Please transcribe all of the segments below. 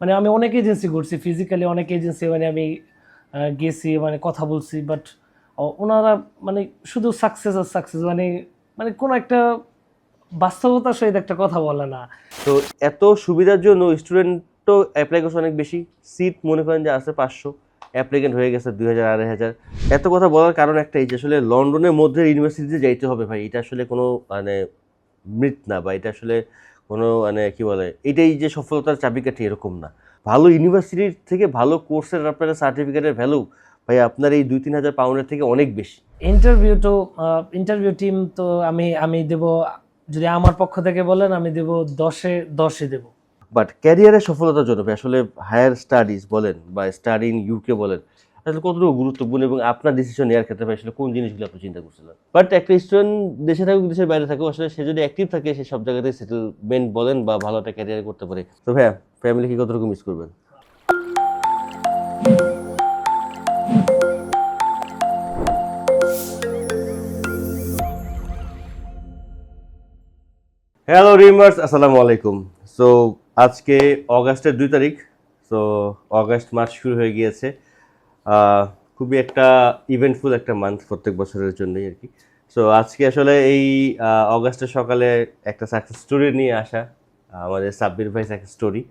মানে আমি অনেক এজেন্সি ঘুরছি ফিজিক্যালি অনেক এজেন্সি মানে আমি গেছি মানে কথা বলছি বাট ওনারা মানে শুধু সাকসেস আর সাকসেস মানে মানে কোনো একটা বাস্তবতার সহিত একটা কথা বলে না। তো এত সুবিধার জন্য স্টুডেন্টও অ্যাপ্লাই করছে অনেক বেশি। সিট মনে করেন যে আছে পাঁচশো অ্যাপ্লিকেন্ট হয়ে গেছে দুই হাজার, আড়াই হাজার। এত কথা বলার কারণ একটাই যে আসলে লন্ডনের মধ্যে ইউনিভার্সিটিতে যাইতে হবে ভাই, এটা আসলে কোনো মানে মৃত না বা এটা আসলে কোনো মানে কি বলে এটাই যে সফলতার চাবিকাঠি এরকম না। ভালো ইউনিভার্সিটির থেকে ভালো কোর্সের আপনার সার্টিফিকেটের ভ্যালু ভাই আপনার এই দুই তিন হাজার পাউন্ডের থেকে অনেক বেশি। ইন্টারভিউ তো ইন্টারভিউ টিম তো আমি আমি দেব যদি আমার পক্ষ থেকে বলেন আমি দেব দশে দশে দেব। বাট ক্যারিয়ারের সফলতার জন্য আসলে হায়ার স্টাডিজ বলেন বা স্টাডি ইন ইউকে বলেন আসলে কতটুকু গুরুত্বপূর্ণ এবং আপনার ডিসিশন নেওয়ার ক্ষেত্রে আসলে কোন জিনিসগুলো আপনি চিন্তা করছিলেন? বাট একটা স্টুডেন্ট দেশে থাকুক, দেশের বাইরে থাকুক, আসলে সে যদি অ্যাক্টিভ থাকে, সে সব জায়গাতেই সেটেলমেন্ট বলেন বা ভালো একটা ক্যারিয়ার করতে পারে। তো ভাইয়া ফ্যামিলি কি কতটুকু মিস করবেন? হ্যালো রিমার্স আসসালামু আলাইকুম। সো আজকে অগাস্টের দুই তারিখ। সো অগাস্ট মাস শুরু হয়ে গিয়েছে। খুবই একটা ইভেন্টফুল একটা মান্থ প্রত্যেক বছরের জন্যই আর কি। সো আজকে আসলে এই অগাস্টের সকালে একটা সাকসেস স্টোরি নিয়ে আসা আমাদের সাব্বির ভাই সাকসেস স্টোরি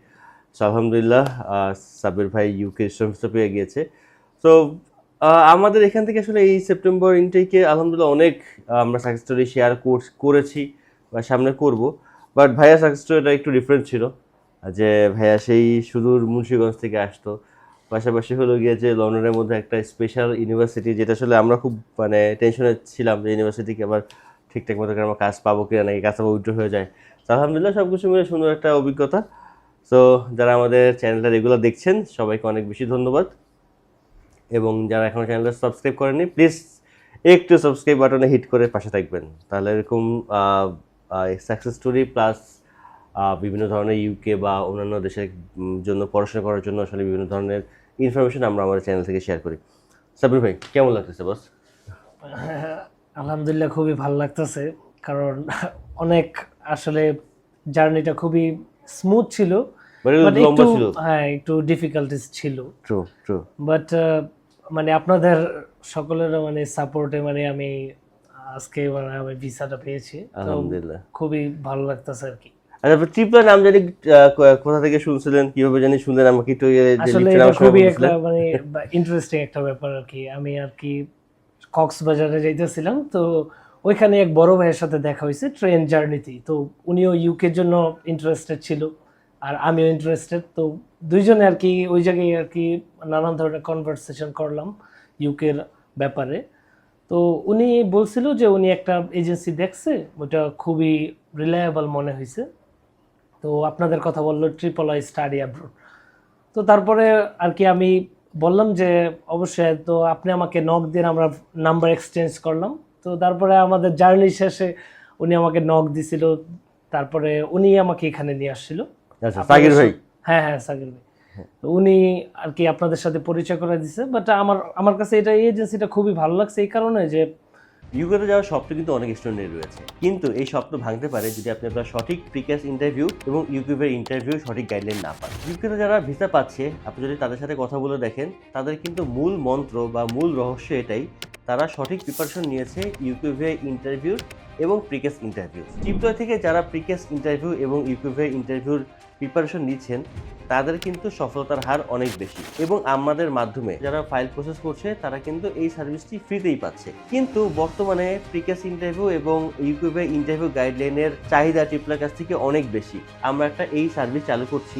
সো আলহামদুলিল্লাহ সাব্বির ভাই ইউকে সমস্ত পেয়ে গিয়েছে। সো আমাদের এখান থেকে আসলে এই সেপ্টেম্বর ইনটেকে আলহামদুলিল্লাহ অনেক আমরা সাকসেস স্টোরি শেয়ার করেছি বা সামনে করব। বাট ভাইয়া সাকসেস স্টোরিটা একটু ডিফারেন্ট ছিল। যে ভাইয়া সেই সুদূর মুন্সিগঞ্জ থেকে আসতো। পাশাপাশি হলো গিয়ে যে লন্ডনের মধ্যে একটা স্পেশাল ইউনিভার্সিটি যেটা আসলে আমরা খুব মানে টেনশনে ছিলাম যে ইউনিভার্সিটিকে আবার ঠিকঠাক মতো করে আমরা কাজ পাবো কিনা নাকি কাজ পাবো উইড্রো হয়ে যায়। তো আলহামদুলিল্লাহ সব কিছু মিলে সুন্দর একটা অভিজ্ঞতা। সো যারা আমাদের চ্যানেলটা রেগুলার দেখছেন, সবাইকে অনেক বেশি ধন্যবাদ। এবং যারা এখনও চ্যানেলটা সাবস্ক্রাইব করেননি প্লিজ একটু সাবস্ক্রাইব বাটনে হিট করে পাশে থাকবেন। তাহলে এরকম সাকসেস স্টোরি প্লাস বিভিন্ন ধরনের ইউকে বা অন্যান্য দেশের জন্য পড়াশোনা করার জন্য আসলে বিভিন্ন ধরনের ইনফরমেশন আমরা আমাদের চ্যানেল থেকে শেয়ার করি। সাবির ভাই কেমন লাগতেছে বস আলহামদুলিল্লাহ খুবই ভালো লাগতেছে কারণ অনেক আসলে জার্নিটা খুবই স্মুথ ছিল হ্যাঁ একটু ডিফিকাল্টিস ছিল। ট্রু ট্রু বাট মানে আপনাদের সকলের মানে সাপোর্টে মানে আমি আজকে মানে আমি ভিসাটা পেয়েছি। আলহামদুলিল্লাহ। খুবই ভালো লাগতেছে আর কি। আচ্ছা ট্রিপলার নাম জানি কোথা থেকে শুনছিলেন কীভাবে জানি শুনলেন আমাকে একটু ইয়ে আসলে খুবই। একটা মানে ইন্টারেস্টিং একটা ব্যাপার আর কি। আমি আর কি কক্সবাজারে যাইতেছিলাম তো ওইখানে এক বড় ভাইয়ের সাথে দেখা হয়েছে ট্রেন জার্নিতেই তো উনিও ইউকের জন্য ইন্টারেস্টেড ছিল আর আমিও ইন্টারেস্টেড তো দুইজনে আর কি ওই জায়গায় আর কি নানান ধরনের কনভারসেশন করলাম ইউকের ব্যাপারে। তো উনি বলছিল যে উনি একটা এজেন্সি দেখছে ওটা খুবই রিলায়েবল মনে হয়েছে। তো আপনাদের কথা বলল ট্রিপল আই স্টাডি অ্যাব্রোড তো তারপরে আর কি আমি বললাম যে অবশ্যই তো আপনি আমাকে নক দিন আমরা নাম্বার এক্সচেঞ্জ করলাম। তো তারপরে আমাদের জার্নি শেষে উনি আমাকে নক দিছিল তারপরে উনি আমাকে এখানে নিয়ে আসছিল। আচ্ছা সাকির ভাই? হ্যাঁ হ্যাঁ সাকির ভাই। তো উনি আর কি আপনাদের সাথে পরিচয় করে দিছে বাট আমার আমার কাছে এটা এই এজেন্সিটা খুবই ভালো লাগছে এই কারণে যে ইউকেতে যাওয়ার স্বপ্ন কিন্তু অনেক স্টুডেন্টের রয়েছে। কিন্তু এই স্বপ্ন ভাঙতে পারে যদি আপনি আপনার সঠিক প্রিকাস ইন্টারভিউ এবং ইউকিউবের ইন্টারভিউ সঠিক গাইডলাইন না পান। ইউকেতে যারা ভিসা পাচ্ছে, আপনি যদি তাদের সাথে কথা বলে দেখেন, তাদের কিন্তু মূল মন্ত্র বা মূল রহস্য এটাই তারা সঠিক প্রিপারেশন নিয়েছে ইউকিউবে ইন্টারভিউ এবং প্রিকেস ইন্টারভিউ টিপটয় থেকে যারা প্রিকেস ইন্টারভিউ এবং ইউকিউবে ইন্টারভিউর প্রিপারেশন নিচ্ছেন, তাদের কিন্তু সফলতার হার অনেক বেশি এবং আমাদের মাধ্যমে যারা ফাইল প্রসেস করছে, তারা কিন্তু এই সার্ভিসটি ফ্রিতেই পাচ্ছে। কিন্তু বর্তমানে প্রিকেস ইন্টারভিউ এবং ইউকিউবে ইন্টারভিউ গাইডলাইনের চাহিদা টিপলার কাছ থেকে অনেক বেশি। আমরা একটা এই সার্ভিস চালু করছি।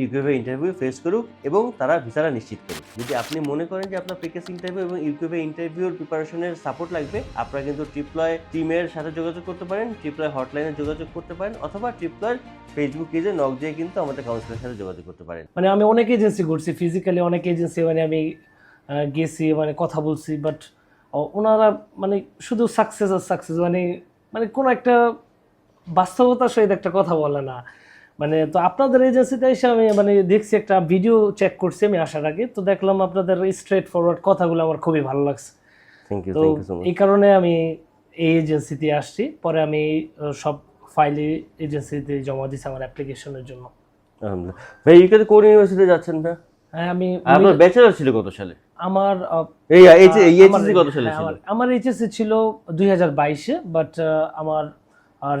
ইউকিউবে ইন্টারভিউ ফেস করুক এবং তারা ভিসাটা নিশ্চিত করুক। যদি আপনি মনে করেন যে আপনার প্রিকেস ইন্টারভিউ এবং ইউকিউবে ইন্টারভিউর প্রিপারেশনের সাপোর্ট লাগবে, আপনারা কিন্তু ট্রিপ্লয় টিমের সাথে যোগাযোগ করতে পারেন ট্রিপ্লয় হটলাইনে যোগাযোগ করতে পারেন অথবা ট্রিপ্লয়ের ফেসবুক পেজে নক দিয়ে কিন্তু আমাদের কাউন্সিলের সাথে যোগাযোগ করতে পারেন। মানে আমি অনেক এজেন্সি ঘুরছি ফিজিক্যালি অনেক এজেন্সি মানে আমি গেছি মানে কথা বলছি বাট ওনারা মানে শুধু সাকসেস আর সাকসেস মানে মানে কোনো একটা বাস্তবতার সহিত একটা কথা বলে না। মানে তো আপনাদের এজেন্সিতে এসে আমি মানে দেখছি একটা ভিডিও চেক করছি আমি আসার আগে। তো দেখলাম আপনাদের স্ট্রেট ফরওয়ার্ড কথাগুলো আমার খুবই ভালো লাগছে। তো এই কারণে আমি এই এজেন্সিতে আসছি। পরে আমি সব ফাইলে এজেন্সিতে জমা দিচ্ছি আমার অ্যাপ্লিকেশনের জন্য। ভাই ইউকেতে কোন ইউনিভার্সিটিতে যাচ্ছেন ভাই? হ্যাঁ আমি আপনার ব্যাচেলর ছিল কত সালে? আমার এই এই এইচএসসি কত সালে হ্যাঁ, ছিল? আমার- এইচএসসি ছিল দুই হাজার বাইশে বাট আমার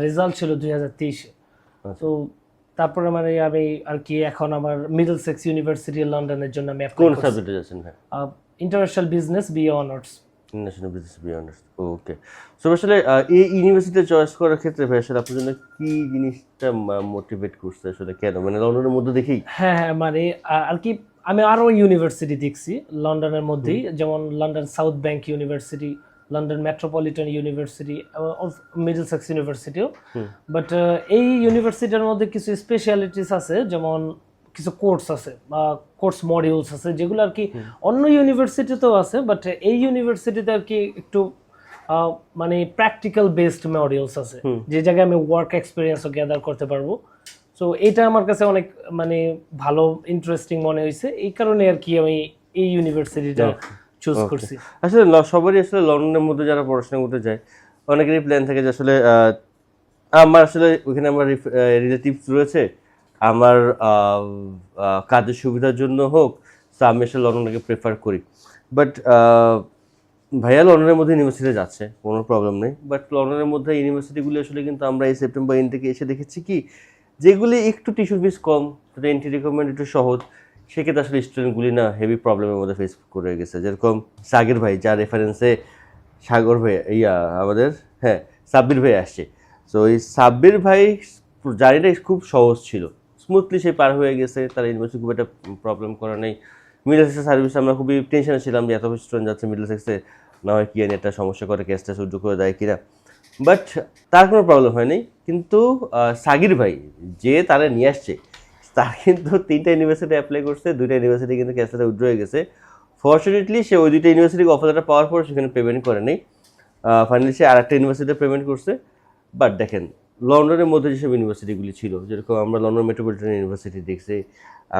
রেজাল্ট ছিল দুই হাজার তেইশে। আচ্ছা। তো তারপরে মানে আমি আর কি এখন আমার মিডল সেক্স ইউনিভার্সিটি লন্ডনের জন্য আমি কোন সাবজেক্টে যাচ্ছেন ভাই? International business B honours national business B honours okay so আসলে এই ইউনিভার্সিটি চয়েস করার ক্ষেত্রে ভাই আসলে আপনার জন্য কি জিনিসটা মোটিভেট করছে আসলে কেন? মানে লন্ডনের মধ্যে দেখেই। হ্যাঁ হ্যাঁ মানে আর কি আমি আরও ইউনিভার্সিটি দেখছি লন্ডনের মধ্যেই। যেমন London South Bank University London Metropolitan University Middlesex ইউনিভার্সিটিও but এই ইউনিভার্সিটির মধ্যে কিছু স্পেশালিটিস আছে যেমন কিছু কোর্স আছে বা কোর্স মডিউলস আছে যেগুলো আর কি অন্য ইউনিভার্সিটিতেও আছে বাট এই ইউনিভার্সিটিতে আর কি একটু মানে প্র্যাকটিক্যাল বেসড মডিউলস আছে। যে জায়গায় আমি ওয়ার্ক এক্সপিরিয়েন্সও গ্যাদার করতে পারব। সো এটা আমার কাছে অনেক মানে ভালো ইন্টারেস্টিং মনে হয়েছে এই কারণে আর কি আমি এই ইউনিভার্সিটিটা চুজ করছি। আসলে সবারই আসলে লন্ডনের মধ্যে যারা পড়াশোনা করতে যায় অনেকেরই প্ল্যান থাকে যে আসলে আমার আসলে ওইখানে আমার রিলেটিভস রয়েছে আমার কাজের সুবিধার জন্য হোক তো আমি আসলে লন্ডনটাকে প্রেফার করি। বাট ভাইয়া লন্ডনের মধ্যে ইউনিভার্সিটি যাচ্ছে কোনো প্রবলেম নেই। বাট লন্ডনের মধ্যে ইউনিভার্সিটিগুলি আসলে কিন্তু আমরা এই সেপ্টেম্বর এন থেকে এসে দেখেছি কি যেগুলি একটু টিউশন ফিস কম এন্ট্রি রিকমেন্ড একটু সহজ। সেক্ষেত্রে আসলে স্টুডেন্টগুলি না হেভি প্রবলেমের মধ্যে ফেস করে গেছে। যেরকম সাগের ভাই, যার রেফারেন্সে সাগর ভাই, ইয়া, আমাদের হ্যাঁ সাব্বির ভাই আসছে। তো এই সাব্বির ভাই জার্নিটা খুব সহজ ছিল। স্মুথলি সে পার হয়ে গেছে, তার ইউনিভার্সিটি খুব একটা প্রবলেম করা নেই। মিডল সেক্সের সার্ভিস আমরা খুবই টেনশনে ছিলাম যে, এত স্টুডেন্ট যাচ্ছে মিডল সেক্সে না হয় কি একটা সমস্যা করে কেসটা সহ্য করে দেয় কিনা। বাট তার কোনো প্রবলেম হয়নি। কিন্তু সাগির ভাই, যে তারা নিয়ে আসছে তার কিন্তু তিনটা ইউনিভার্সিটি অ্যাপ্লাই করছে, দুইটা ইউনিভার্সিটি কিন্তু ক্যাসেটে উইথড্র হয়ে গেছে। ফর্চুনেটলি সে ওই দুইটা ইউনিভার্সিটির অফার লেটার পাওয়ার পর সেখানে পেমেন্ট করেনি ফাইনালি সে আর একটা ইউনিভার্সিটিতে পেমেন্ট করছে। বাট দেখেন, লন্ডনের মধ্যে যেসব ইউনিভার্সিটিগুলি ছিল, যেরকম আমরা লন্ডন মেট্রোপলিটন ইউনিভার্সিটি দেখছি,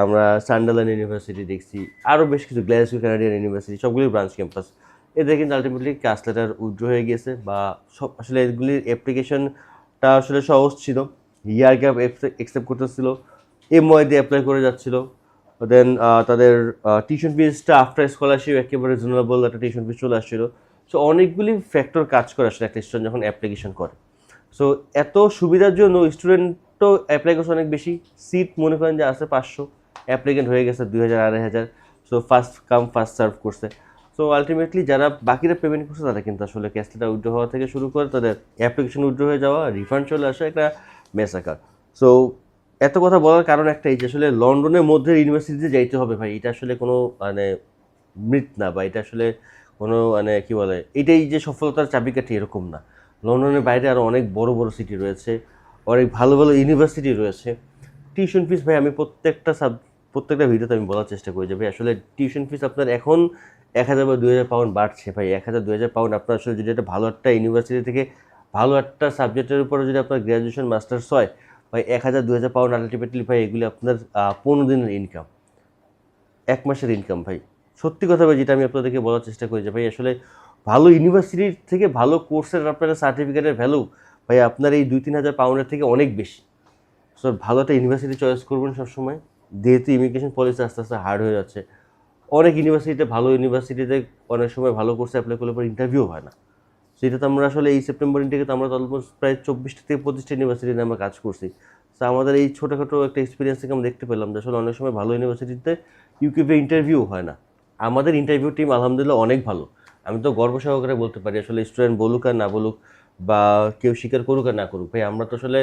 আমরা সান্ডারল্যান্ড ইউনিভার্সিটি দেখছি আরও বেশ কিছু গ্লাসগো কানাডিয়ান ইউনিভার্সিটি সবগুলি ব্রাঞ্চ ক্যাম্পাস এদের কিন্তু আলটিমেটলি ক্যাশ লেটার উইথড্র হয়ে গেছে বা সব আসলে এগুলির অ্যাপ্লিকেশনটা আসলে সহজ ছিল। ইয়ার গ্যাপ অ্যাকসেপ্ট করতেছিল। এমওয়াই দিয়ে অ্যাপ্লাই করে যাচ্ছিল। দেন তাদের টিউশন ফিজটা আফটার স্কলারশিপ একেবারে রিজনেবল একটা টিউশন ফিজ চলে আসছিল। সো অনেকগুলি ফ্যাক্টর কাজ করে আসলে একটা স্টুডেন্ট যখন অ্যাপ্লিকেশন করে। সো এত সুবিধার জন্য স্টুডেন্টও অ্যাপ্লাই করছে অনেক বেশি। সিট মনে করেন যে আছে পাঁচশো। অ্যাপ্লিকেন্ট হয়ে গেছে দুই হাজার, আড়াই হাজার। So first come first serve করছে। সো আলটিমেটলি যারা বাকিরা পেমেন্ট করছে, তারা কিন্তু আসলে ক্যাশটা উইড্রো হওয়া থেকে শুরু করে তাদের অ্যাপ্লিকেশন উইথড্র হয়ে যাওয়া রিফান্ড চলে আসা, একটা মেসাকার সো এত কথা বলার কারণ একটাই যে আসলে লন্ডনের মধ্যে ইউনিভার্সিটিতে যাইতে হবে ভাই। এটা আসলে কোনো মানে মৃত না বা এটা আসলে কোনো মানে কি বলে, এটাই যে সফলতার চাবিকাঠি এরকম না। লন্ডনের বাইরে আরও অনেক বড় বড় সিটি রয়েছে, অনেক ভালো ভালো ইউনিভার্সিটি রয়েছে। টিউশন ফিস ভাই, আমি প্রত্যেকটা সাব প্রত্যেকটা ভিডিওতে আমি বলার চেষ্টা করি যে ভাই, আসলে টিউশন ফিস আপনার এখন এক হাজার বা দুই হাজার পাউন্ড বাড়ছে ভাই। এক হাজার, দুই হাজার পাউন্ড আপনার আসলে যদি একটা ভালো একটা ইউনিভার্সিটি থেকে ভালো একটা সাবজেক্টের উপরে যদি আপনার গ্র্যাজুয়েশন মাস্টার্স হয় ভাই, এক হাজার দু হাজার পাউন্ড আলটিমেটলি ভাই, এগুলি আপনার পনেরো দিনের ইনকাম এক মাসের ইনকাম ভাই। সত্যি কথা ভাই, যেটা আমি আপনাদেরকে বলার চেষ্টা করি যে ভাই, আসলে ভালো ইউনিভার্সিটির থেকে ভালো কোর্সের আপনার সার্টিফিকেটের ভ্যালু ভাই, আপনার এই দুই, তিন হাজার পাউন্ডের থেকে অনেক বেশি। সো ভালো একটা ইউনিভার্সিটি চয়েস করবেন সবসময়। যেহেতু ইমিগ্রেশন পলিসি আস্তে আস্তে হার্ড হয়ে যাচ্ছে। অনেক ইউনিভার্সিটিতে ভালো ইউনিভার্সিটিতে অনেক সময় ভালো কোর্সে অ্যাপ্লাই করলে পর ইন্টারভিউ হয় না। সেটা তো আমরা আসলে এই সেপ্টেম্বর ইন্টেকে তো আমরা অলমোস্ট প্রায় চব্বিশটা থেকে পঁচিশটা ইউনিভার্সিটিতে আমরা কাজ করছি। তো আমাদের এই ছোটোখাটো একটা এক্সপিরিয়েন্স থেকে আমরা দেখতে পেলাম যে আসলে অনেক সময় ভালো ইউনিভার্সিটিতে ইউকিউবে ইন্টারভিউ হয় না। আমাদের ইন্টারভিউ টিম আলহামদুলিল্লাহ অনেক ভালো। আমি তো গর্ব সহকারে বলতে পারি আসলে স্টুডেন্ট বলুক আর না বলুক বা কেউ স্বীকার করুক আর না করুক, ভাই আমরা তো আসলে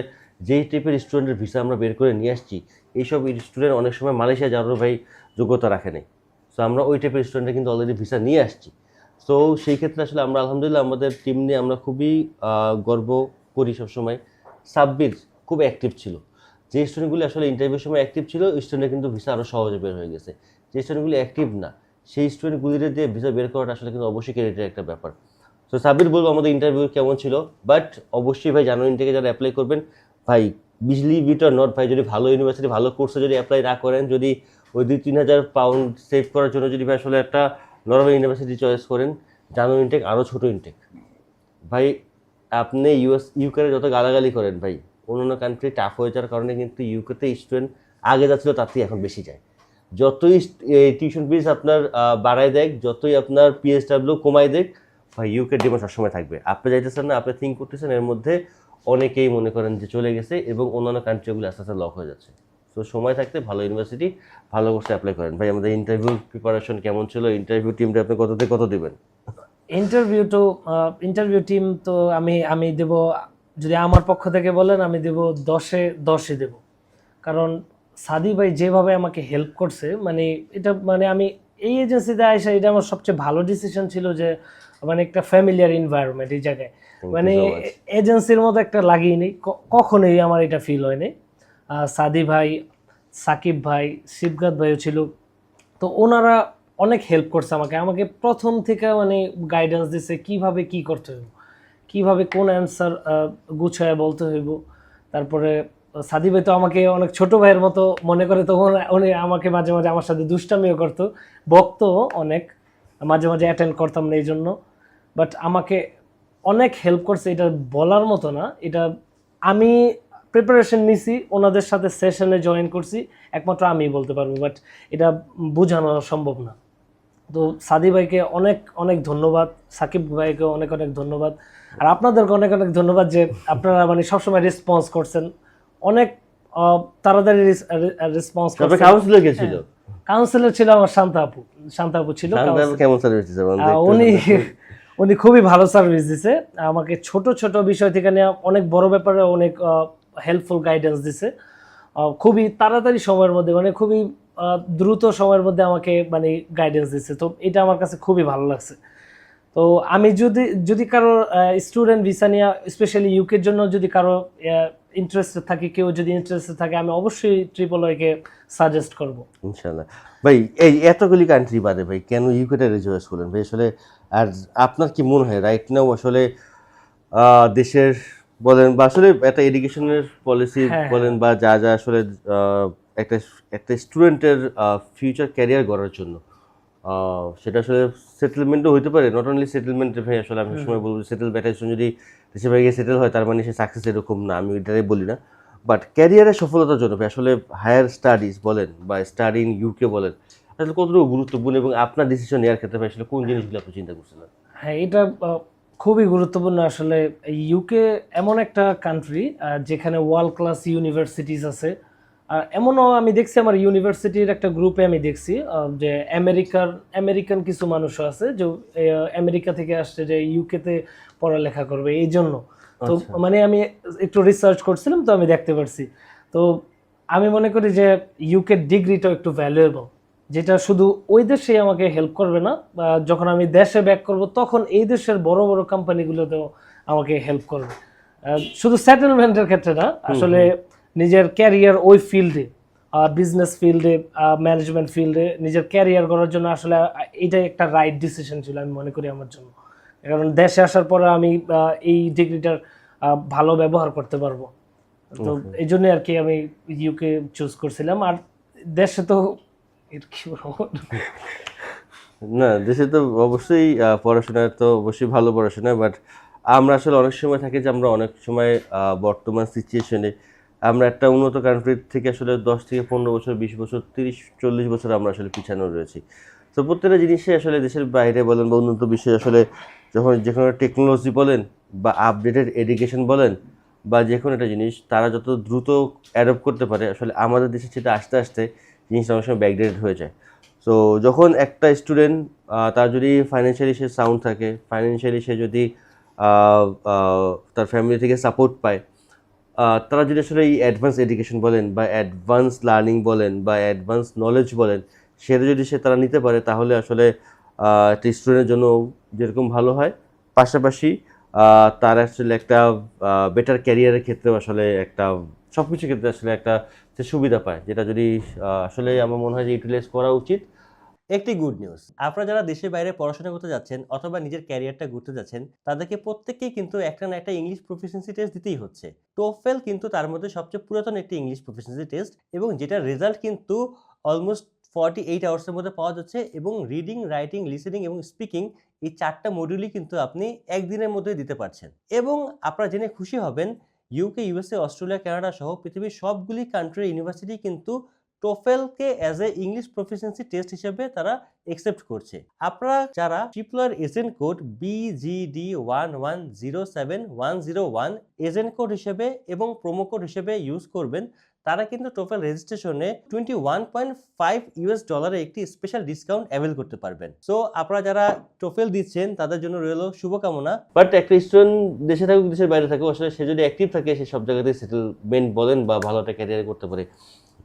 যেই টাইপের স্টুডেন্টের ভিসা আমরা বের করে নিয়ে আসছি, এইসব স্টুডেন্ট অনেক সময় মালয়েশিয়া যাওয়ারও, ভাই, যোগ্যতা রাখে নাই। সো আমরা ওই টাইপের স্টুডেন্টরা কিন্তু অলরেডি ভিসা নিয়ে আসছি। তো সেই ক্ষেত্রে আসলে আমরা আলহামদুলিল্লাহ আমাদের টিম নিয়ে আমরা খুবই গর্ব করি সবসময়। সাব্বির খুব অ্যাক্টিভ ছিল। যে স্টুডেন্টগুলি আসলে ইন্টারভিউর সময় অ্যাক্টিভ ছিল স্টুডেন্ট কিন্তু ভিসা আরও সহজে বের হয়ে গেছে। যে স্টুডেন্টগুলি অ্যাক্টিভ না, সেই স্টুডেন্টগুলির দিয়ে ভিসা বের করাটা আসলে কিন্তু অবশ্যই ক্রেডিটের একটা ব্যাপার। তো সাবির বলব আমাদের ইন্টারভিউ কেমন ছিল বাট অবশ্যই ভাই জানুয়ারি থেকে যারা অ্যাপ্লাই করবেন, ভাই বিজলি বিট আর নট ভাই, যদি ভালো ইউনিভার্সিটি ভালো কোর্সে যদি অ্যাপ্লাই না করেন, যদি ওই দুই তিন হাজার পাউন্ড সেভ করার জন্য যদি ভাই আসলে একটা নর্মাল ইউনিভার্সিটি চয়েস করেন জানুয়ারি ইনটেক আরও ছোটো ইনটেক। ভাই, আপনি ইউএস ইউকে যত গালাগালি করেন ভাই, অন্যান্য কান্ট্রি টাফ হয়ে যাওয়ার কারণে কিন্তু ইউকেতে স্টুডেন্ট আগে যাচ্ছিল থেকে এখন বেশি যায়। যতই টিউশন ফিস আপনার বাড়ায় দেখ, যতই আপনার পিএসডাব্লিউ কমায় দেখ, ভাই ইউকে ডিমান্ড সবসময় থাকবে। আপনি যাইতেছেন না, আপনি থিঙ্ক করতেছেন, এর মধ্যে অনেকেই মনে করেন যে চলে গেছে এবং অন্যান্য কান্ট্রিগুলো আস্তে আস্তে লক হয়ে যাচ্ছে। তো সময় থাকতে ভালো ইউনিভার্সিটি ভালো কোর্সে অ্যাপ্লাই করেন। ভাই আমাদের ইন্টারভিউ প্রিপারেশন কেমন ছিল? ইন্টারভিউ টিমটা আপনি কত থেকে কত দেবেন? ইন্টারভিউ তো ইন্টারভিউ টিম তো আমি আমি দেব যদি আমার পক্ষ থেকে বলেন আমি দেব দশে দশে দেব। কারণ সাদি ভাই যেভাবে আমাকে হেল্প করছে মানে এটা মানে আমি এই এজেন্সিতে আসা এটা আমার সবচেয়ে ভালো ডিসিশন ছিল যে মানে একটা ফ্যামিলিয়ার এনভায়রনমেন্ট এই জায়গায়। মানে এজেন্সির মতো একটা লাগিয়ে ক- কখনোই আমার এটা ফিল হয়নি। সাদি ভাই, সাকিব ভাই শিবগাত ভাইও ছিল। তো ওনারা অনেক হেল্প করছে আমাকে। আমাকে প্রথম থেকে মানে গাইডেন্স দিছে কীভাবে কি করতে হইব, কীভাবে কোন অ্যান্সার গুছায় বলতে হইব। তারপরে সাদি ভাই তো আমাকে অনেক ছোট ভাইয়ের মতো মনে করে তখন উনি আমাকে মাঝে মাঝে আমার সাথে দুষ্টামিও করতো। বক্ত অনেক, মাঝে মাঝে অ্যাটেন্ড করতাম না এই জন্য বাট আমাকে অনেক হেল্প করছে, এটা বলার মতো না। এটা আমি প্রিপারেশন নিছি ওনাদের সাথে সেশনে জয়েন করছি। একমাত্র আমি বলতে পারব বাট এটা বোঝানো সম্ভব না। তো সাদি ভাইকে অনেক অনেক ধন্যবাদ সাকিব ভাইকে অনেক অনেক ধন্যবাদ। আর আপনাদেরকে অনেক অনেক ধন্যবাদ যে আপনারা মানে সবসময় রেসপন্স করছেন। অনেক তাড়াতাড়ি রেসপন্স করছেন। কাউন্সিলর কে ছিল? কাউন্সিলর ছিল আমার শান্তা আপু শান্তা আপু ছিল কেমন সার্ভিস? উনি উনি খুবই ভালো সার্ভিস দিছে। আমাকে ছোট ছোট বিষয় থেকে নিয়ে অনেক বড় ব্যাপারে অনেক হেল্পফুল গাইডেন্স দিছে। খুবই তাড়াতাড়ি সময়ের মধ্যে মানে খুবই দ্রুত সময়ের মধ্যে আমাকে মানে গাইডেন্স দিচ্ছে তো এটা আমার কাছে খুবই ভালো লাগছে। তো আমি যদি যদি কারও স্টুডেন্ট ভিসা নিয়ে স্পেশালি ইউকের জন্য যদি কারও ইন্টারেস্টেড থাকে, কেউ যদি ইন্টারেস্টেড থাকে, আমি অবশ্যই ট্রিপল ওয়াইকে সাজেস্ট করব। ইনশাল্লাহ ভাই, এই এতগুলি কান্ট্রি বাদে ভাই, কেন ইউকেটা রিজয়েস করলেন? ভাই, আসলে, আর আপনার কি মনে হয়? রাইট নাও আসলে দেশের বলেন বা আসলে একটা এডুকেশনের পলিসি হ্যাঁ, বলেন বা যা যা আসলে একটা একটা স্টুডেন্টের ফিউচার ক্যারিয়ার গড়ার জন্য। সেটা আসলে সেটেলমেন্টও হতে পারে। নট অনলি সেটেলমেন্ট ভাই আসলে আমি সময় বলব সেটেল ব্যাটার যদি দেশে বাইরে সেটেল হয় তার মানে সে সাকসেস এরকম না। আমি এটাই বলি না। বাট ক্যারিয়ারের সফলতার জন্য ভাই আসলে হায়ার স্টাডিজ বলেন বা স্টাডি ইন ইউকে বলেন আসলে কতটুকু গুরুত্বপূর্ণ এবং আপনার ডিসিশন নেওয়ার ক্ষেত্রে ভাই আসলে কোন জিনিসগুলো আপনি চিন্তা করছিলেন হ্যাঁ এটা খুবই গুরুত্বপূর্ণ আসলে ইউকে এমন একটা কান্ট্রি যেখানে ওয়ার্ল্ড ক্লাস ইউনিভার্সিটিস আছে। আর এমনও আমি দেখছি আমার ইউনিভার্সিটির একটা গ্রুপে আমি দেখছি যে আমেরিকার আমেরিকান কিছু মানুষও আছে যে আমেরিকা থেকে আসছে যে ইউকেতে পড়ালেখা করবে এই জন্য। তো আচ্ছা। মানে আমি একটু রিসার্চ করছিলাম তো আমি দেখতে পারছি। তো আমি মনে করি যে ইউকে ডিগ্রিটাও একটু ভ্যালুয়েবল যেটা শুধু ওই দেশেই আমাকে হেল্প করবে না বা যখন আমি দেশে ব্যাক করব তখন এই দেশের বড় বড় কোম্পানিগুলোতেও আমাকে হেল্প করবে। শুধু সেটেলমেন্টের ক্ষেত্রে না আসলে নিজের ক্যারিয়ার ওই ফিল্ডে বিজনেস ফিল্ডে ম্যানেজমেন্ট ফিল্ডে নিজের ক্যারিয়ার করার জন্য আসলে এটাই একটা রাইট ডিসিশন ছিল আমি মনে করি আমার জন্য। কারণ দেশে আসার পরে আমি এই ডিগ্রিটার ভালো ব্যবহার করতে পারব। তো এই জন্যই আর কি আমি ইউকে চুজ করছিলাম। আর দেশে তো এর কি না দেশে তো অবশ্যই আহ, পড়াশোনা তো অবশ্যই ভালো পড়াশোনা বাট আমরা আসলে অনেক সময় থাকি যে আমরা অনেক সময় বর্তমান সিচুয়েশনে আমরা একটা উন্নত কান্ট্রির থেকে আসলে দশ থেকে পনেরো বছর বিশ বছর তিরিশ চল্লিশ বছর আমরা আসলে পিছানো রয়েছি। তো প্রত্যেকটা জিনিসই আসলে দেশের বাইরে বলেন বা উন্নত বিশ্বে আসলে যখন যে কোনো টেকনোলজি বলেন বা আপডেটেড এডুকেশন বলেন বা যে কোনো একটা জিনিস তারা যত দ্রুত অ্যাডপ্ট করতে পারে আসলে আমাদের দেশে সেটা আস্তে আস্তে জিনিসটা অনেক সময় ব্যাকডেটেড হয়ে যায়। সো যখন একটা স্টুডেন্ট তার যদি ফাইন্যান্সিয়ালি সে সাউন্ড থাকে ফাইন্যান্সিয়ালি সে যদি তার ফ্যামিলি থেকে সাপোর্ট পায় তারা যদি আসলে এই অ্যাডভান্স এডুকেশন বলেন বা অ্যাডভান্স লার্নিং বলেন বা অ্যাডভান্স নলেজ বলেন, সেটা যদি সে তারা নিতে পারে, তাহলে আসলে একটা স্টুডেন্টের জন্য যেরকম ভালো হয়। পাশাপাশি তার আসলে একটা বেটার ক্যারিয়ারের ক্ষেত্রেও আসলে একটা সব কিছুর ক্ষেত্রে আসলে একটা সে সুবিধা পায়, যেটা যদি আসলে আমার মনে হয় যে ইউটিলাইজ করা উচিত। একটি গুড নিউজ আপনারা যারা দেশের বাইরে পড়াশোনা করতে যাচ্ছেন অথবা নিজের ক্যারিয়ারটা ঘুরতে যাচ্ছেন, তাদেরকে প্রত্যেককেই কিন্তু একটা না একটা ইংলিশ প্রফিসিয়েন্সি টেস্ট দিতেই হচ্ছে। টোফেল কিন্তু তার মধ্যে সবচেয়ে পুরাতন একটি ইংলিশ প্রফিসিয়েন্সি টেস্ট এবং যেটার রেজাল্ট কিন্তু অলমোস্ট ফর্টি এইট আওয়ার্সের মধ্যে পাওয়া যাচ্ছে এবং রিডিং রাইটিং লিসেনিং এবং স্পিকিং এই চারটা মডিউলই কিন্তু আপনি একদিনের মধ্যে দিতে পারছেন। এবং আপনারা জেনে খুশি হবেন ইউকে ইউএসএ অস্ট্রেলিয়া কানাডা সহ পৃথিবীর সবগুলি কান্ট্রির ইউনিভার্সিটি কিন্তু টোফেলকে as a English proficiency test হিসেবে তারা একসেপ্ট করছে। আপনারা যারা Tripler agent code BGD one one zero seven one zero one agent code হিসেবে এবং প্রোমো কোড হিসেবে ইউজ করবেন তারা কিন্তু TOEFL রেজিস্ট্রেশনে twenty one point five US ডলারে একটি স্পেশাল ডিসকাউন্ট অ্যাভেল করতে পারবেন। সো আপনারা যারা টোফেল দিচ্ছেন তাদের জন্য রইল শুভকামনা। বাট একটা স্টুডেন্ট দেশে থাকুক দেশের বাইরে থাকুক আসলে সে যদি অ্যাক্টিভ থাকে সে সব জায়গাতে সেটেলমেন্ট বলেন বা ভালো একটা ক্যারিয়ার করতে পারে।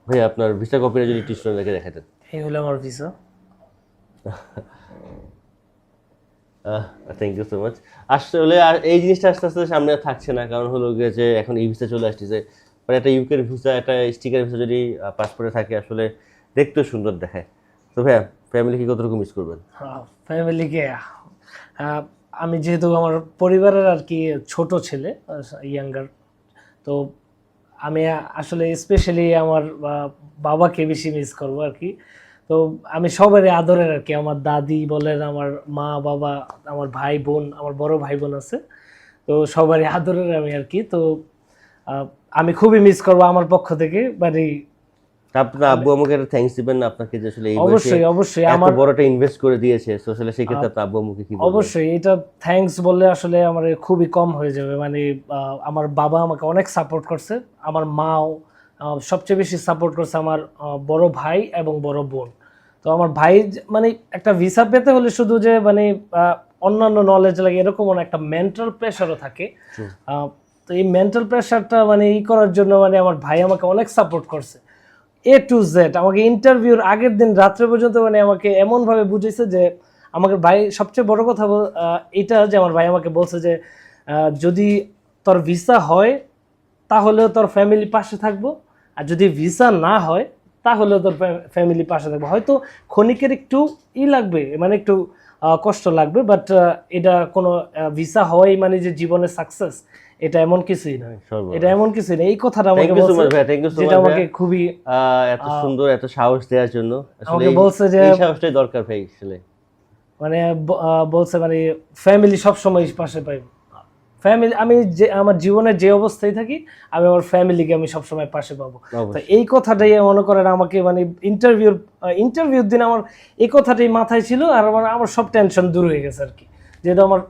ভাই আপনার ভিসা কপিটা যদি একটু স্টুডেন্টদেরকে দেখাতেন। এই হলো আমার visa thank you so much আসলে আর এই জিনিসটা আস্তে আস্তে সামনে আর থাকছে না কারণ হলো গিয়ে যে এখন এই ভিসা চলে আসতেছে মানে একটা ইউকের ভিসা একটা স্টিকার ভিসা যদি পাসপোর্টে থাকে, আসলে দেখতেও সুন্দর দেখায়। তো ভাইয়া ফ্যামিলিকে কতটুকু মিস করবেন? ফ্যামিলিকে আমি যেহেতু আমার পরিবারের আর কি ছোট ছেলে ইয়াঙ্গার তো আমি আসলে স্পেশালি আমার বাবাকে বেশি মিস করব আর কি। তো আমি সবারই আদরের আর কি, আমার দাদি বলেন, আমার মা, বাবা, আমার ভাই বোন, আমার বড় ভাই বোন আছে। তো সবারই আদরের আমি আর কি, তো আমি খুবই মিস করব আমার পক্ষ থেকে মানে আপনার আব্বু আমাকে একটা থ্যাঙ্কস দিবেন আপনাকে যে আসলে এই অবশ্যই অবশ্যই আমার বড় একটা ইনভেস্ট করে দিয়েছে তো আসলে সেক্ষেত্রে আপনার আব্বু আমাকে কি অবশ্যই এটা থ্যাঙ্কস বললে আসলে আমার খুবই কম হয়ে যাবে মানে আমার বাবা আমাকে অনেক সাপোর্ট করছে আমার মাও সবচেয়ে বেশি সাপোর্ট করছে আমার বড় ভাই এবং বড় বোন। তো আমার ভাই মানে একটা ভিসা পেতে হলে শুধু যে মানে অন্যান্য নলেজ লাগে এরকম না একটা মেন্টাল প্রেশারও থাকে তো এই মেন্টাল প্রেশারটা মানে ই করার জন্য মানে আমার ভাই আমাকে অনেক সাপোর্ট করছে। এ টু জেড আমাকে ইন্টারভিউর আগের দিন রাত্রে পর্যন্ত মানে আমাকে এমনভাবে বুঝেছে যে আমাকে ভাই, সবচেয়ে বড় কথা এটা যে আমার ভাই আমাকে বলছে যে যদি তোর ভিসা হয়, তাহলেও তোর ফ্যামিলি পাশে থাকব। আর যদি ভিসা না হয়, তাহলেও তোর ফ্যামিলি পাশে থাকব। হয়তো ক্ষণিকের একটু ই লাগবে মানে একটু কষ্ট লাগবে বাট এটা কোনো ভিসা হওয়াই মানে যে জীবনের সাকসেস এটা এমন কিছুই না। এটা এমন কিছুই না। এই কথাটা আমাকে থ্যাংক ইউ সো বলছে মাচ থ্যাংক ইউ সো যেটা আমাকে খুবই এত সুন্দর এত সাহস দেওয়ার জন্য। আসলে আমাকে বলছে যে এই সাহসটাই দরকার ভাই আসলে। মানে বলছে মানে ফ্যামিলি সব সময় পাশে পাই। ফ্যামিলি আমি যে আমার জীবনের যে অবস্থায় থাকি আমি আমার ফ্যামিলিকে আমি সব সময় পাশে পাবো। তো এই কথাটাই মনে করেন আমাকে মানে ইন্টারভিউর ইন্টারভিউর দিন আমার এই কথাটাই মাথায় ছিল আর আমার আমার সব টেনশন দূর হয়ে গেছে আর কি। যেহেতু আমার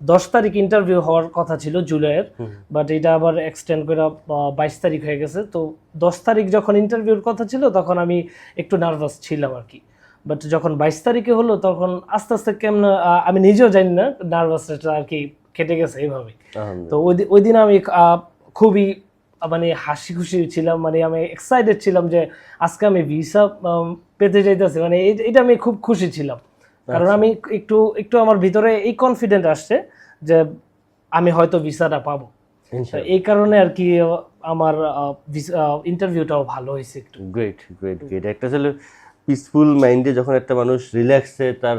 দশ তারিখ ইন্টারভিউ হওয়ার কথা ছিল জুলাইয়ের বাট এটা আবার এক্সটেন্ড করে বাইশ তারিখ হয়ে গেছে। তো দশ তারিখ যখন ইন্টারভিউর কথা ছিল তখন আমি একটু নার্ভাস ছিলাম আর কি। বাট যখন বাইশ তারিখে হলো তখন আস্তে আস্তে কেমন আমি নিজেও জানি না নার্ভাসটা আর কি কেটে গেছে এইভাবে তো। ওই দিন আমি খুবই মানে হাসি খুশি ছিলাম মানে আমি এক্সাইটেড ছিলাম যে আজকে আমি ভিসা পেতে যাইতেছি মানে এটা আমি খুব খুশি ছিলাম। কারণ আচ্ছা। আমি একটু একটু আমার ভিতরে এই কনফিডেন্ট আসছে যে আমি হয়তো ভিসাটা পাবো। এই কারণে আর কি আমার ইন্টারভিউটাও ভালো হয়েছে একটু। গ্রেট গ্রেট গ্রেট একটা আসলে পিসফুল মাইন্ডে যখন একটা মানুষ রিল্যাক্সে তার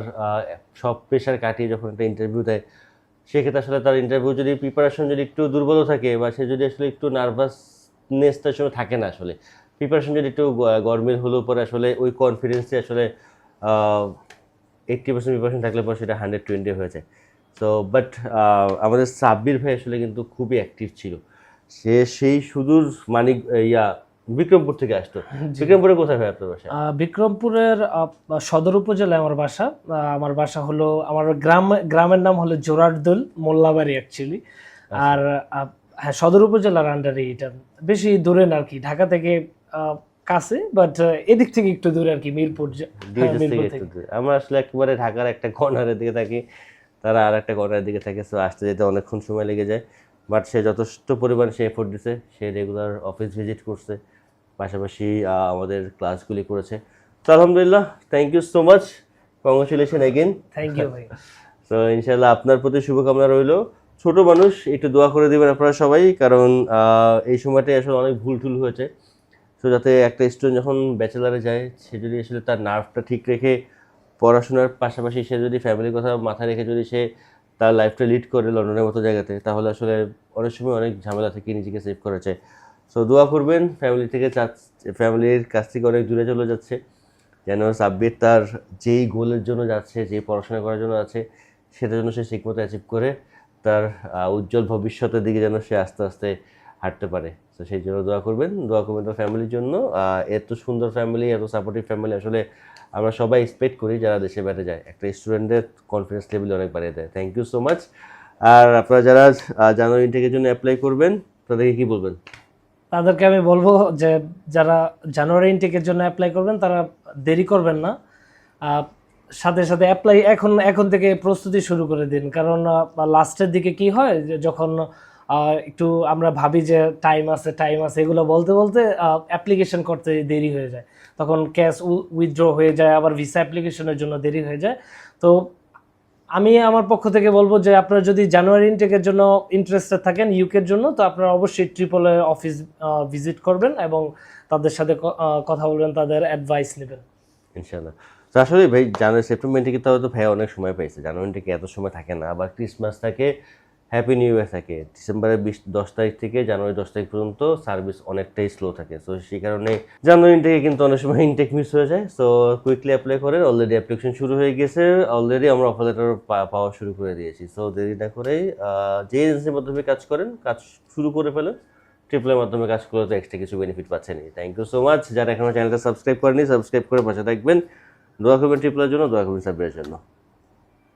সব প্রেশার কাটিয়ে যখন একটা ইন্টারভিউ দেয় সেক্ষেত্রে আসলে তার ইন্টারভিউ যদি প্রিপারেশন যদি একটু দুর্বলও থাকে বা সে যদি আসলে একটু নার্ভাসনেস তার সময় থাকে না আসলে প্রিপারেশন যদি একটু গ- গরমিল হলেও পরে আসলে ওই কনফিডেন্সে আসলে এইট্টি পার্সেন্ট প্রিপারেশন থাকলে পরে সেটা হান্ড্রেড টোয়েন্টি হয়ে যায় সো বাট আমাদের সাব্বির ভাই আসলে কিন্তু খুবই অ্যাক্টিভ ছিল। সে সেই সুদূর মানিক ইয়া বিক্রমপুর থেকে আসতো। বিক্রমপুরে কোথায় ভাই আপনার বাসা? বিক্রমপুরের সদর উপজেলায় আমার বাসা। আমার বাসা হলো আমার গ্রাম গ্রামের নাম হলো জোরারদুল মোল্লাবাড়ি অ্যাকচুয়ালি আর হ্যাঁ সদর উপজেলার আন্ডারে এটা। বেশি দূরে না আর কি। ঢাকা থেকে কাছে বাট এদিক থেকে একটু দূরে আর কি মিরপুর হ্যাঁ। আমরা আসলে একেবারে ঢাকার একটা কর্নারের দিকে থাকি তারা আর একটা কর্নারের দিকে থাকে সো আসতে যেতে অনেকক্ষণ সময় লেগে যায়। বাট সে যথেষ্ট পরিমাণ সে এফোর্ট দিছে সে রেগুলার অফিস ভিজিট করছে পাশাপাশি আমাদের ক্লাসগুলি করেছে। তো আলহামদুলিল্লাহ thank you so much congratulation again thank you ভাই। তো ইনশাল্লাহ আপনার প্রতি শুভকামনা রইল। ছোট মানুষ একটু দোয়া করে দিবেন আপনারা সবাই কারণ এই সময়টাই আসলে অনেক ভুল টুল হয়েছে। তো যাতে একটা স্টুডেন্ট যখন ব্যাচেলারে যায়, সে যদি আসলে তার নার্ভটা ঠিক রেখে পড়াশোনার পাশাপাশি সে যদি ফ্যামিলির কথা মাথায় রেখে যদি সে তার লাইফটা লিড করে লন্ডনের মতো জায়গাতে, তাহলে আসলে অনেক সময় অনেক ঝামেলা থেকে নিজেকে সেভ করা যায়। সো দোয়া করবেন ফ্যামিলি থেকে ফ্যামিলির কাছ থেকে অনেক দূরে চলে যাচ্ছে। যেন সাব্বির তার যেই গোলের জন্য যাচ্ছে, যেই পড়াশোনা করার জন্য আছে, সেটার জন্য সে ঠিকমতো অ্যাচিভ করে তার উজ্জ্বল ভবিষ্যতের দিকে যেন সে আস্তে আস্তে হাঁটতে পারে। তো সেই জন্য দোয়া করবেন দোয়া করবেন তার ফ্যামিলির জন্য। এত সুন্দর ফ্যামিলি এত সাপোর্টিভ ফ্যামিলি আসলে আমরা সবাই এক্সপেক্ট করি যারা দেশে বাইরে যায়। একটা স্টুডেন্টের কনফিডেন্স লেভেল অনেক বাড়িয়ে দেয়। থ্যাংক ইউ সো মাচ আর আপনারা যারা জানুয়ারি ইনটেকের জন্য অ্যাপ্লাই করবেন, তাদেরকে কি বলবেন? তাদেরকে আমি বলব যে, যারা জানুয়ারি ইনটেকের জন্য অ্যাপ্লাই করবেন, তারা দেরি করবেন না। সাথে সাথে অ্যাপ্লাই এখন এখন থেকে প্রস্তুতি শুরু করে দিন। কারণ লাস্টের দিকে কি হয় যে, যখন একটু আমরা ভাবি যে টাইম আছে টাইম আছে, এগুলো বলতে বলতে অ্যাপ্লিকেশন করতে দেরি হয়ে যায়। তখন ক্যাশ উইথড্র হয়ে যায়, আবার ভিসা অ্যাপ্লিকেশনের জন্য দেরি হয়ে যায়। তো আমি আমার পক্ষ থেকে বলব যে আপনারা যদি জানুয়ারি ইনটেকের জন্য ইন্টারেস্টেড থাকেন ইউকের জন্য, তো আপনারা অবশ্যই ট্রিপল অফিস ভিজিট করবেন এবং তাদের সাথে কথা বলবেন, তাদের অ্যাডভাইস নেবেন। ইনশাল্লাহ তো আসলে ভাই, জানুয়ারি সেপ্টেম্বর থেকে তো ভাই অনেক সময় পাইছে। জানুয়ারি থেকে এত সময় থাকে না, আবার ক্রিসমাস থাকে হ্যাপি নিউ ইয়ার থাকে ডিসেম্বরের বিশ, দশ তারিখ থেকে জানুয়ারি দশ তারিখ পর্যন্ত সার্ভিস অনেকটাই স্লো থাকে। সো সেই কারণে জানুয়ারি থেকে কিন্তু অনেক সময় ইনটেক মিস হয়ে যায়। সো কুইকলি অ্যাপ্লাই করেন। অলরেডি অ্যাপ্লিকেশন শুরু হয়ে গেছে। অলরেডি আমরা অফার লেটার পাওয়া শুরু করে দিয়েছি। সো দেরি না করে যে এজেন্সির মাধ্যমে কাজ করেন, কাজ শুরু করে ফেলেন ট্রিপলের মাধ্যমে কাজ করলে তো এক্সট্রা কিছু বেনিফিট পাচ্ছেনই থ্যাংক ইউ সো মাচ যারা এখনও চ্যানেলটা সাবস্ক্রাইব করেনি সাবস্ক্রাইব করে পাশে থাকবেন। দোয়া করবেন ট্রিপলের জন্য, দোয়া করবেন সাব্বিরের জন্য।